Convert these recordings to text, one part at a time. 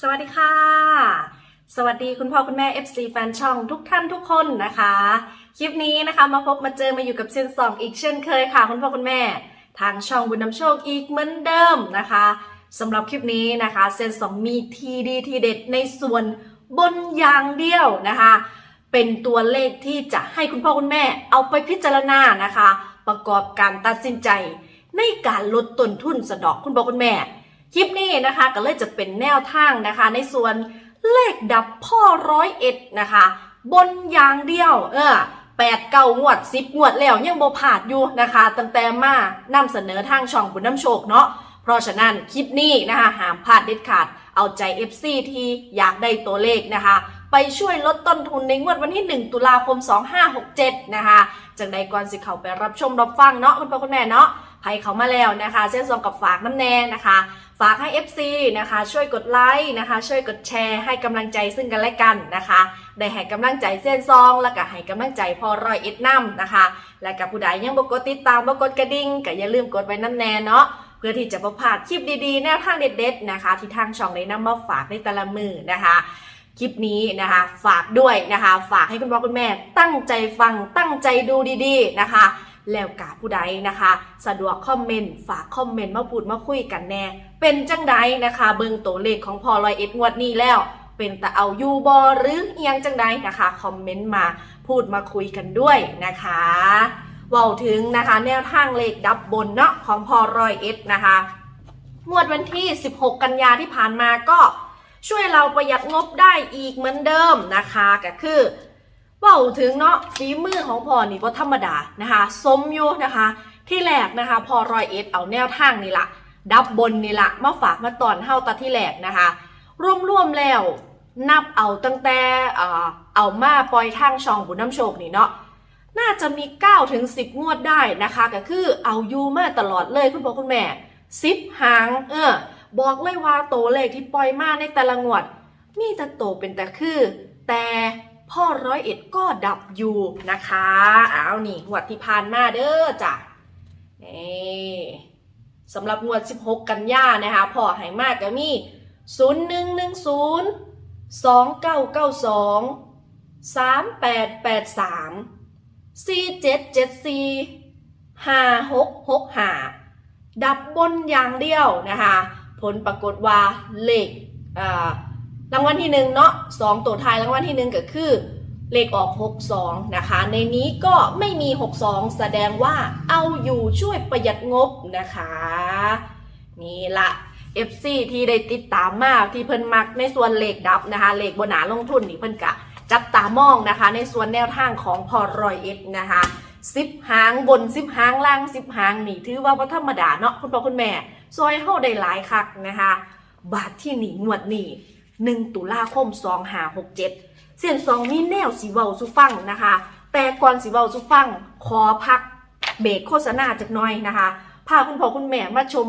สวัสดีค่ะ สวัสดีคุณพ่อคุณแม่ FC แฟนช่องทุกท่านทุกคนนะคะ คลิปนี้นะคะมาพบมาเจอมาอยู่กับเซนสองอีกเช่นเคยค่ะ คุณพ่อคุณแม่ ทางช่องบุญนำโชคอีกเหมือนเดิมนะคะสำหรับคลิปนี้นะคะเซนสองมีทีดีทีเด็ดในส่วนบนอย่างเดียวนะคะ เป็นตัวเลขที่จะให้คุณพ่อคุณแม่เอาไปพิจารณานะคะ ประกอบการตัดสินใจ ในการลดต้นทุนสะดอกคุณพ่อคุณแม่ คลิปนี้นะคะก็เลยจะเป็นแนวทางนะคะ ในส่วนเลขดับพ่อร้อยเอ็ดนะคะ บนอย่างเดียว เออแปดเก้างวดสิบงวดแล้วยังบ่ผาดอยู่นะคะตั้งแต่มานำเสนอทางช่องบุญน้ำโชคเนาะเพราะฉะนั้นคลิปนี้นะคะห้ามพลาดเด็ดขาด เอาใจ FC ที่อยากได้ตัวเลขนะคะ ไปช่วยลดต้นทุนในงวดวันที่ 1 ตุลาคม 2567 นะคะจากใดก่อนสิเขาไปรับชมรับฟังเนาะคุณพ่อคุณแม่เนาะ ไผเขามาแล้วนะคะเส้นซองกับฝากน้ำแน่นะคะ ฝากให้ FC นะคะ ช่วยกดไลค์นะคะ ช่วยกดแชร์ให้กำลังใจซึ่งกันและกันนะคะ ได้ให้กำลังใจเส้นซองแล้วก็ให้กำลังใจพอรอยเอ็ดน้ำนะคะ และกับผู้ใดยังบกดติดตามบกดกระดิ่งก็อย่าลืมกดไว้น้ำแน่เนาะเพื่อที่จะประพาดคลิปดีๆ แนวทางเด็ดๆนะคะ ที่ทางช่องได้นำมาฝากในแต่ละมือนะคะ คลิปนี้นะคะ ฝากด้วยนะคะ ฝากให้คุณพ่อคุณแม่ ตั้งใจฟังตั้งใจดูดีๆนะคะ แล้วกาผู้ใดนะคะ สะดวกคอมเมนต์ฝากคอมเมนต์มาพูดมาคุยกันแน่ เป็นจังใดนะคะ เบิ่งตัวเลขของพอลอยเอ็ดงวดนี้แล้ว เป็นแต่เอายูบอหรือเอียงจังใดนะคะคอมเมนต์มาพูดมาคุยกันด้วยนะคะว่าถึงนะคะแนวทางเลขดับบนเนาะของพอรอยเอ็ดนะคะงวดวันที่ 16 กันยาที่ผ่านมาก็ช่วยเราประหยัดงบได้อีกเหมือนเดิมนะคะก็คือ เว่าถึงเนาะฝีมือของพ่อนี่ก็ธรรมดานะคะสมอยู่นะคะ ที่แรกนะคะพอรอยเอ็ดเอาแนวทางนี่ละดับบนนี่ละมาฝากมาตอนเฮาตาที่แรกนะคะรวมๆแล้วนับเอาตั้งแต่เอามาปล่อยทางช่องบุญน้ำโชคนี่เนาะน่าจะมี 9 ถึง 10 งวดได้นะคะ ก็คือเอาอยู่มาตลอดเลยคุณพ่อคุณแม่ 10 หาง เออ บอกเลยว่าโตเลขที่ปล่อยมาในแต่ละงวด มีแต่โตเป็นแต่คือ แต่ พ่อร้อยเอ็ดก็ดับอยู่นะคะเอานี่งวดที่ผ่านมาเด้อจ้ะนี่สำหรับงวด 16 กันยานะคะพ่อให้มากก็มี 0110 2992 3883 4774 5665 ดับบนอย่างเดียวนะคะ ผลปรากฏว่าเลขอ่า รางวัลที่หนึ่งเนาะสองตัวท้ายรางวัลที่หนึ่งก็คือ เลขออก 62 นะคะ ในนี้ก็ไม่มี 62 แสดงว่าเอาอยู่ช่วยประหยัดงบนะคะ นี่ละ FC ที่ได้ติดตามมากที่เพิ่นมักในส่วนเลขดับนะคะเลขบนหนาลงทุนนี่เพิ่นกะ จับตามองนะคะ ในส่วนแนวทางของพอรอยเอ็ดนะคะสิบหางบนสิบหางล่างสิบหางนี่ถือว่าธรรมดาเนาะคุณพ่อคุณแม่ ซอยเฮาได้หลายคักนะคะ บาทที่หนีงวดนี้ หนึ่งตุลาคมสองหาหกเจ็ดเสียนสองมีแนวสีเวาสุฟังนะคะ แต่ก่อนสีเวาสุฟังขอพักเบรกโฆษณาจากหน้อยนะคะพาคุณพ่อคุณแม่มาชม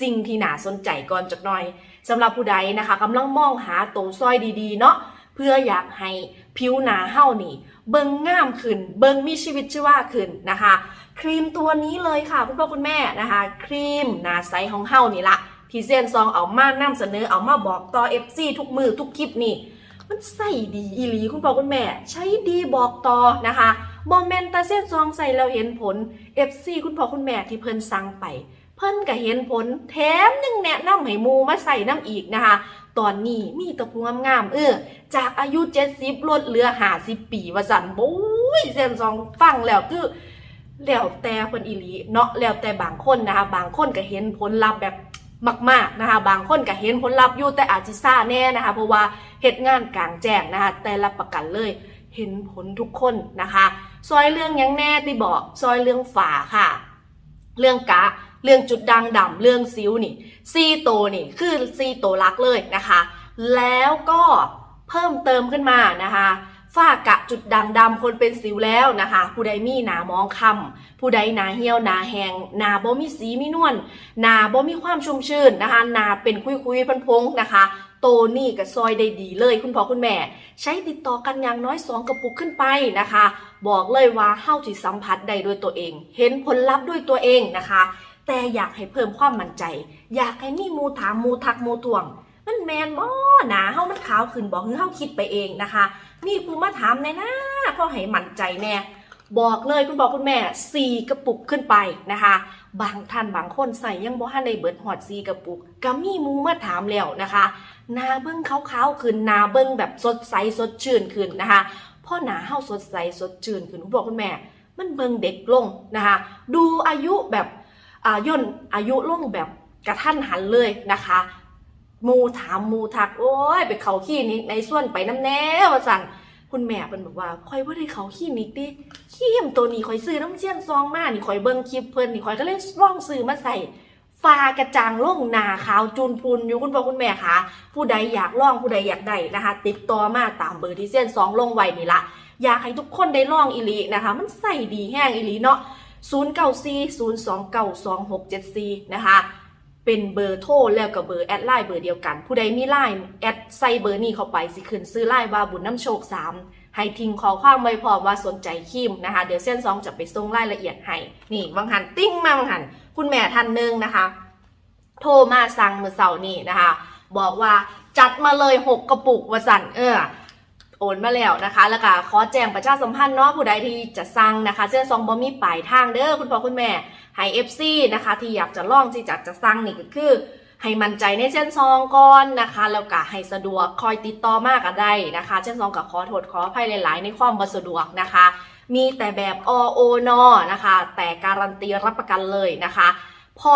สิ่งที่น่าสนใจก่อนจากหน่อยสำหรับผู้ใดนะคะกำลังมองหาตัวซอยดีๆ เนาะเพื่ออยากให้ผิวหนาเฮานี่ เบิ่งงามขึ้น เบิ่งมีชีวิตชีวาขึ้นนะคะ ครีมตัวนี้เลยค่ะ คุณพ่อคุณแม่นะคะ ครีมหนาใสของเฮานี่ละ ที่เซียนซองเอามานำเสนอเอามาบอกต่อ FC ทุกมือทุกคลิปนี่ มันใส่ดีอีหลีคุณพ่อคุณแม่ ใช้ดีบอกต่อนะคะบอมเมนตาเซนซองใส่แล้วเห็นผล FC คุณพ่อคุณแม่ที่เพิ่นสั่งไป เพิ่นก็เห็นผลแถมยังแนะนำให้หมูมาใส่น้ำอีกนะคะ ตอนนี้มีตะพูงงามๆเออจากอายุ 70ลดเหลือ50ปีว่าสันโอ้ยเซนซองฟังแล้วคือแล้วแต่เพิ่นอีหลีเนาะแล้วแต่บางคนนะคะ บางคนก็เห็นผลลัพธ์แบบ มากๆนะคะบางคนก็เห็นผลลัพธ์อยู่แต่อาจจะซ่าแน่นะคะ เพราะว่าเฮ็ดงานกลางแจ้งนะคะ แต่รับประกันเลยเห็นผลทุกคนนะคะ ซอยเรื่องยังแน่ที่บอกซอยเรื่องฝาค่ะ เรื่องกะ เรื่องจุดด่างดำเรื่องซิวนี่ซีโตนี่คือซีโตวรักเลยนะคะ แล้วก็เพิ่มเติมขึ้นมานะคะ ฝ้ากะจุดด่างดำคนเป็นสิวแล้วนะคะ ผู้ใดมีหนามองคำผู้ใดหนาเหี่ยวหนาแหงหนาบ่มีสีมีนวลหนาบ่มีความชุ่มชื่นนะคะหนาเป็นคุยคุยๆพงนะคะ โตนี่กับซอยได้ดีเลย คุณพ่อคุณแม่ ใช้ติดต่อกันอย่างน้อยสองกระปุกขึ้นไปนะคะ บอกเลยว่าเฮาจิสัมผัสได้ด้วยตัวเอง เห็นผลลัพธ์ด้วยตัวเองนะคะ แต่อยากให้เพิ่มความมั่นใจ อยากให้มีมูถามมูทักมูทวง มันแมนบ่หนาเฮามันขาวขึ้นบอกคือเฮาคิดไปเองนะคะมีผู้มาถามแน่นะพอให้มั่นใจแน่บอกเลยคุณบอกคุณแม่สี่กระปุกขึ้นไปนะคะ บางท่านบางคนใส่ยังบ่ทันได้เบิดหอดซีกระปุกก็มีมูมาถามแล้วนะคะหนาเบิ้งขาวๆขึ้นหนาเบิ้งแบบสดใสสดชื่นขึ้นนะคะพ่อหนาเฮาสดใสสดชื่นขึ้นคุณบอกคุณแม่มันเบิ้งเด็กลงนะคะ ดูอายุแบบอ่าย่นอายุลงแบบกระทันหันเลยนะคะ มูถามมูทัก โอ้ยไปเขาขี้นิกในส่วนไปน้ำแน่ว่าสั่นคุณแม่เป็นบอกว่าคอยว่าได้เขาขี้นิกดิขี้มตัวนี้ข่อยซื้อน้ำเชี่ยนซองมานี่ข่อยเบิ่งคลิปเพิ่นนี่ข่อยก็เลยลองซื้อมาใส่ฟ้ากระจ่างล่งหนาขาวจูนพูนอยู่คุณพ่อคุณแม่คะผู้ใดอยากลองผู้ใดอยากได้นะคะ ติดต่อมาตามเบอร์ที่เส้นซองลงไว้นี่ละอยากให้ทุกคนได้ลองอีหลีนะคะ มันใส่ดีแห้งอีหลีเนาะ0 9 4 0 2 9 2 6 7 4นะคะ เป็นเบอร์โทรแล้วกับเบอร์แอดไลน์เบอร์เดียวกัน ผู้ใดมีไลน์แอดใส่เบอร์นี้เข้าไปสิขึ้นซื้อไลน์ว่าบุญน้ำโชค 3 ให้ทิ้งขอความไว้พร้อมว่าสนใจคิมนะคะ เดี๋ยวเส้นซองจะไปส่งรายละเอียดให้ นี่บางหันติ้งมาบางหัน คุณแม่ท่านหนึ่งนะคะ โทรมาสั่งเมื่อเสาร์นี้นะคะ บอกว่าจัดมาเลย 6 กระปุกวสันเออ โอนมาแล้วนะคะ แล้วก็ขอแจ้งประชาสัมพันธ์เนาะผู้ใดที่จะสั่งนะคะ เส้นซองบอมีปลายทางเด้อคุณพ่อคุณแม่ให้เอฟซีนะคะ ที่อยากจะล่องที่อยากจะสั่งนี่ก็คือ ให้มั่นใจในเส้นซองก่อนนะคะ แล้วก็ให้สะดวกคอยติดต่อมากก็ได้นะคะ เส้นซองกับขอโทษขออภัยหลาย ๆ ในความบ่สะดวกนะคะ มีแต่แบบอโอนอนะคะ แต่การันตีรับประกันเลยนะคะ พอ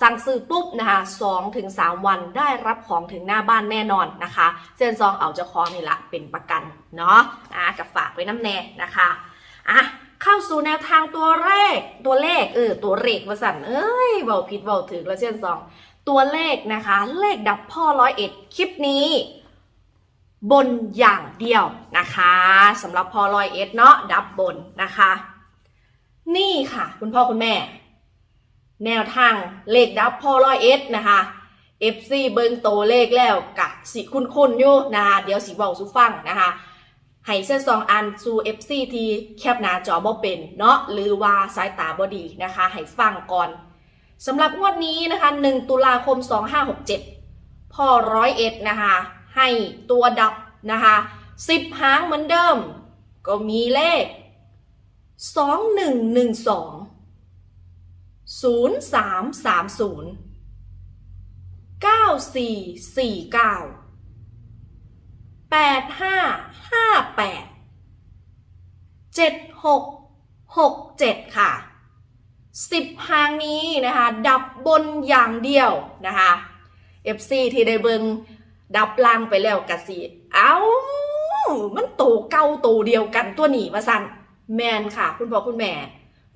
สั่งซื้อปุ๊บนะคะ2ถึง3วันได้รับของถึงหน้าบ้านแน่นอนนะคะ เส้นซองเอาเจ้าของนี่ละเป็นประกันเนาะอะกับฝากไว้น้ำแน่นะคะอะเข้าสู่แนวทางตัวเลขตัวเลขเออตัวเลขมาสั่นเอ้ยเบาผิดเบาถึงแล้วเส้นซอง ตัวเลขนะคะ เลขดับพ่อร้อยเอ็ดคลิปนี้บนอย่างเดียวนะคะสำหรับพ่อร้อยเอ็ดเนาะดับบนนะคะ นี่ค่ะ คุณพ่อคุณแม่ แนวทางเลขดับพ่อร้อยเอ็ดนะคะ FC เบิงโตเลขแล้วกะสิคุณคุณอยู่นะคะเดี๋ยวสิบอกสุฟังนะคะให้เส้นสองอันสู่ FC ที่แคบหน้าจอบ่เป็นเนาะหรือว่าสายตาบ่ดีนะคะให้ฟังก่อนสำหรับงวดนี้นะคะ 1 ตุลาคม 2567 พ่อร้อยเอ็ดนะคะ ให้ตัวดับนะคะ10หางเหมือนเดิม ก็มีเลข 2112 0330 9449 8558 7667 ค่ะสิบหางนี้นะคะ ดับบนอย่างเดียวนะคะ FC ที่ได้เบิงดับล่างไปแล้วกะสิ เอ้า มันโตเก่าโตเดียวกันตัวหนีมาสั่นแมนค่ะ คุณพ่อคุณแม่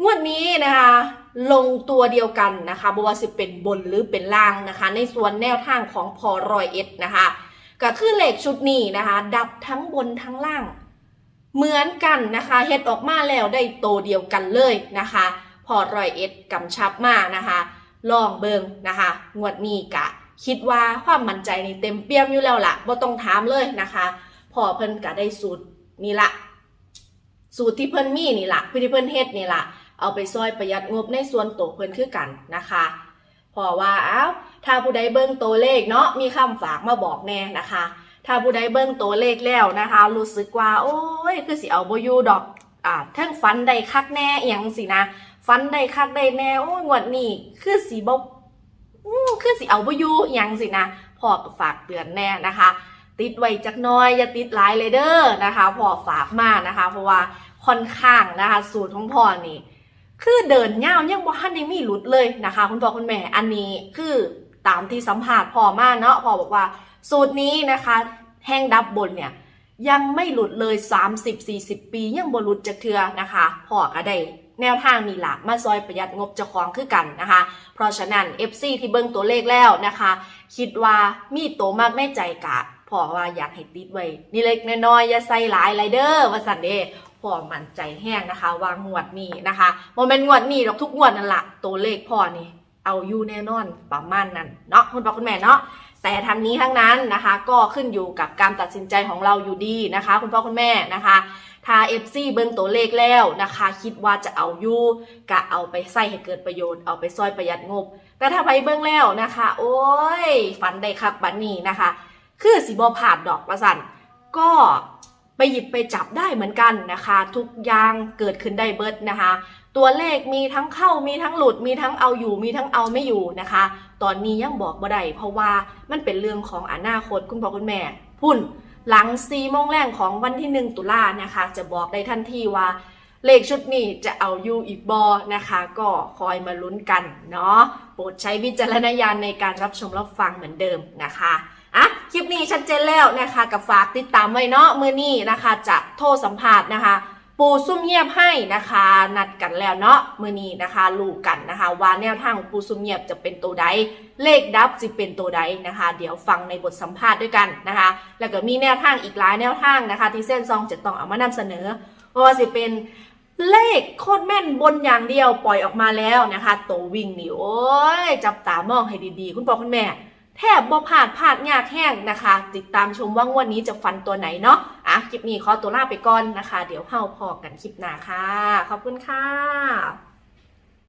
งวดนี้นะคะลงตัวเดียวกันนะคะบว่าสิเป็นบนหรือเป็นล่างนะคะ ในส่วนแนวทางของพอรอยเอ็ดนะคะก็คือเลขชุดนี้นะคะ ดับทั้งบนทั้งล่าง เหมือนกันนะคะเฮ็ดออกมาแล้วได้โตเดียวกันเลยนะคะ พอรอยเอ็ดกำชับมานะคะลองเบิงนะคะงวดนี้กะ คิดว่าความมั่นใจนี่เต็มเปี่ยมอยู่แล้วล่ะบ่ต้องถามเลยนะคะพอเพิ่นกะได้สูตรนี่ละสูตรที่เพิ่นมีนี่ละที่เพิ่นเฮ็ดนี่ละ เอาไปซอยประหยัดงบในส่วนตัวเพิ่นคือกันนะคะพอว่าอ้าวถ้าผู้ใดเบิ่งตัวเลขเนาะมีคำฝากมาบอกแน่นะคะ ถ้าผู้ใดเบิ่งตัวเลขแล้วนะคะ รู้สึกว่า โอ้ยคือสิเอาบอยูดอกอ่าทั้งฟันได้คักแน่อหยังสินะฟันได้คักได้แน่โอ้ยงวดนี้คือสิบ่อู้คือสิเอาบอยูอหยังสินะพ่อก็ฝากเตือนแน่นะคะ ติดไว้จักน้อยอย่าติดหลายเลยเด้อนะคะพ่อฝากมานะคะ เพราะว่าค่อนข้างนะคะ สูตรของพ่อนี่ คือเดินย่ายังบ่ทันได้มีหลุดเลยนะคะ คุณพ่อคุณแม่อันนี้คือตามที่สัมภาษณ์พ่อมาเนาะพ่อบอกว่า สูตรนี้นะคะ แห้งดับบนเนี่ยยังไม่หลุดเลย 30-40 ปียังบ่หลุดจากเทือนะคะพ่อก็ได้แนวทางมีหลักมาซอยประหยัดงบเจ้าของคือกันนะคะ เพราะฉะนั้น FC ที่เบิ่งตัวเลขแล้วนะคะ คิดว่ามีโตมากในใจกะพ่อว่าอยากให้ติดไว้นี่เล็กน้อยๆอย่าใส่หลายไรเด้อว่าสั่นเด อมั่นใจแห้งนะคะวางงวดนี้นะคะโมเมนต์งวดนี้ดอกทุกงวดนั่นแหละตัวเลขพ่อนี่เอาอยู่แน่นอนประมาณนั้นเนาะคุณพ่อคุณแม่เนาะแต่ทั้งนี้ทั้งนั้นนะคะ ก็ขึ้นอยู่กับการตัดสินใจของเราอยู่ดีนะคะ คุณพ่อคุณแม่นะคะถ้า FC เบิ่งตัวเลขแล้วนะคะ คิดว่าจะเอาอยู่กะเอาไปใส่ให้เกิดประโยชน์เอาไปซอยประหยัดงบ แต่ถ้าไปเบิ่งแล้วนะคะ โอ้ย ฝันได้คักบัดนี้นะคะ คือสิบ่ผ่านดอกละสันก็ ไปหยิบไปจับได้เหมือนกันนะคะ ทุกอย่างเกิดขึ้นได้เบิดนะคะ ตัวเลขมีทั้งเข้ามีทั้งหลุด มีทั้งเอาอยู่ มีทั้งเอาไม่อยู่นะคะ ตอนนี้ยังบอกบ่ได้เพราะว่ามันเป็นเรื่องของอนาคตคุณพ่อคุณแม่ พุ่นหลังซีโมงแรงของวันที่ 1 ตุลานะคะ จะบอกได้ทันทีว่า เลขชุดนี้จะเอาอยู่อีกบอนะคะ ก็คอยมาลุ้นกันเนาะโปรดใช้วิจารณญาณในการรับชมรับฟังเหมือนเดิมนะคะ อะคลิปนี้ชัดเจนแล้วนะคะกับฝากติดตามไว้เนาะมือนี้นะคะจะโทรสัมภาษณ์นะคะ ปูซุ่มเงียบให้นะคะ นัดกันแล้วเนาะมือนี้นะคะรู้กันนะคะว่าแนวทางของปูซุ่มเงียบจะเป็นตัวใดเลขดับจะเป็นตัวใดนะคะ เดี๋ยวฟังในบทสัมภาษณ์ด้วยกันนะคะ แล้วก็มีแนวทางอีกหลายแนวทางนะคะ ที่เส้นซองจะต้องเอามานำเสนอเพราะว่าสิเป็นเลขโคตรแม่นบนอย่างเดียวปล่อยออกมาแล้วนะคะ ตัววิ่งนี่โอ้ยจับตามองให้ดีๆ คุณพ่อคุณแม่ แทบบ่ผ่านผ่านยากแห้งนะคะ ติดตามชมว่างวดนี้จะฟันตัวไหนเนาะอะคลิปนี้ขอตัวลาไปก่อนนะคะ เดี๋ยวเฮาพอกันคลิปหน้าค่ะ ขอบคุณค่ะ